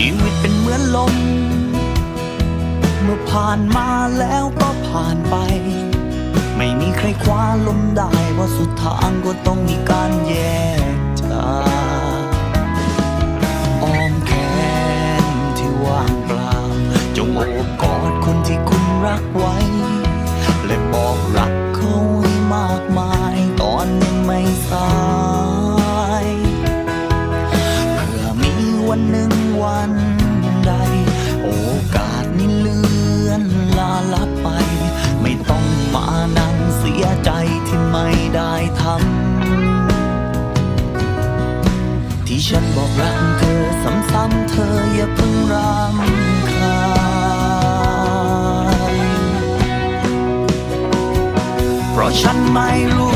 ชีวิตเป็นเหมือนลม เมื่อผ่านมาแล้วก็ผ่านไป ไม่มีใครคว้าลมได้เพราะสุดทางก็ต้องมีการแยกจากอ้อมแขนที่ว่างเปล่า จงโอบกอดคนที่คุณรักไว้ และบอกรักเขาให้มากมาย ตอนยังไม่สาย วันใด โอกาสนี้เลื่อนลาลับไป ไม่ต้องมานั่งเสียใจที่ไม่ได้ทำ ที่ฉันบอกรักเธอซ้ำๆเธออย่าเพิ่งรำคาญเพราะฉันไม่รู้